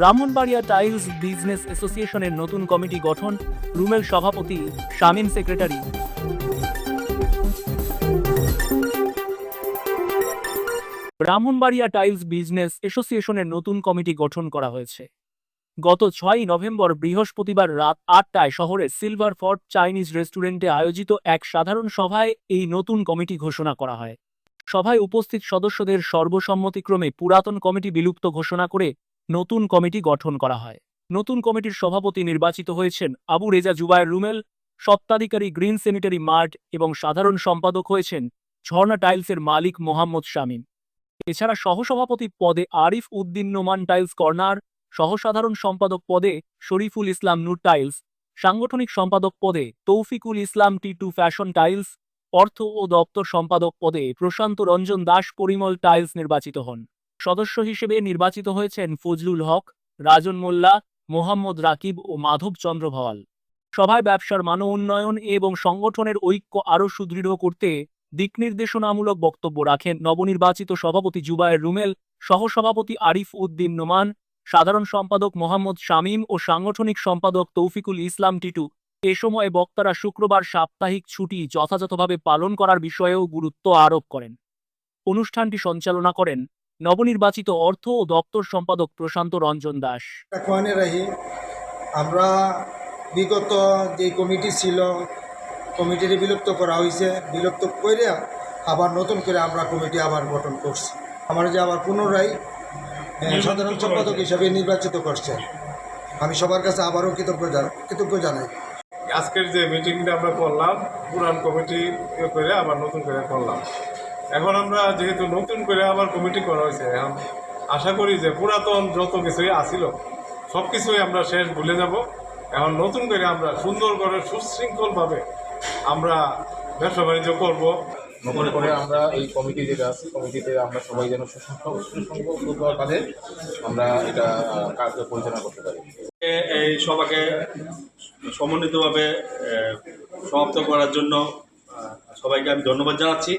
Brahmanbaria tiles business অ্যাসোসিয়েশনের নতুন committee গঠন রুমেল সভাপতি Shamim secretary. Brahmanbaria tiles business অ্যাসোসিয়েশনের নতুন কমিটি গঠন করা হয়েছে। গত ছয়ই নভেম্বর বৃহস্পতিবার রাত আটটায় শহরের সিলভার ফর্ট চাইনিজ রেস্টুরেন্টে আয়োজিত এক সাধারণ সভায় এই নতুন কমিটি ঘোষণা করা হয়। সভায় উপস্থিত সদস্যদের সর্বসম্মতিক্রমে পুরাতন কমিটি বিলুপ্ত ঘোষণা করে নতুন কমিটি গঠন করা হয়। নতুন কমিটির সভাপতি নির্বাচিত হয়েছেন আবু রেজা জুবায়ের রুমেল সত্ত্বাধিকারী গ্রিন স্যানিটারি মার্ট এবং সাধারণ সম্পাদক হয়েছেন ঝর্ণা টাইলসের মালিক মোহাম্মদ শামীম। এছাড়া সহসভাপতি পদে আরিফ উদ্দিন নোমান টাইলস কর্নার, সহসাধারণ সম্পাদক পদে শরীফুল ইসলাম নূর টাইলস, সাংগঠনিক সম্পাদক পদে Taufiqul Islam T two fashion tiles, অর্থ ও দপ্তর সম্পাদক পদে প্রশান্ত রঞ্জন দাস পরিমল টাইলস নির্বাচিত হন। সদস্য হিসেবে নির্বাচিত হয়েছেন ফজলুল হক, রাজন মোল্লা, মোহাম্মদ রাকিব ও মাধব চন্দ্র ভওয়াল। সভায় ব্যবসার মান উন্নয়ন এবং সংগঠনের ঐক্য আরও সুদৃঢ় করতে দিক নির্দেশনামূলক বক্তব্য রাখেন নবনির্বাচিত সভাপতি জুবায়ের রুমেল, সহসভাপতি আরিফ উদ্দিন নোমান, সাধারণ সম্পাদক মোহাম্মদ শামীম ও সাংগঠনিক সম্পাদক তৌফিকুল ইসলাম টিটু। এ সময় বক্তারা শুক্রবার সাপ্তাহিক ছুটি যথাযথভাবে পালন করার বিষয়েও গুরুত্ব আরোপ করেন। অনুষ্ঠানটি সঞ্চালনা করেন নবনির্বাচিত অর্থ ও দপ্তর সম্পাদক প্রশান্ত রঞ্জন দাস। আমরা বিগত যে কমিটি ছিল কমিটির বিলুপ্ত করা হয়েছে বিলুপ্ত করে আবার নতুন করে আমরা কমিটি আবার গঠন করছি। আমার যে আবার পুনরায় সাধারণ সম্পাদক হিসাবে নির্বাচিত করছে। আমি সবার কাছে আবারও কৃতজ্ঞ জান- কৃতজ্ঞ জানাই। আজকের যে মিটিংটা আমরা করলাম পুরান কমিটি ইয়ে করে আবার নতুন করে করলাম। এখন আমরা যেহেতু নতুন করে আবার কমিটি করা হয়েছে এখন আশা করি যে পুরাতন যত কিছুই আসিল সব কিছুই আমরা শেষ ভুলে যাব। এখন নতুন করে আমরা সুন্দর করে সুশৃঙ্খলভাবে আমরা ব্যবসা বাণিজ্য করব। নতুন করে আমরা এই কমিটি যেটা আছে কমিটিতে আমরা সবাই যেন সুসংখ্য- সুসংখ্যভাবে আমরা এটা কার্য পরিচালনা করতে পারি। এই সভাকে সমন্বিতভাবে সমাপ্ত করার জন্য সবাইকে আমি ধন্যবাদ জানাচ্ছি।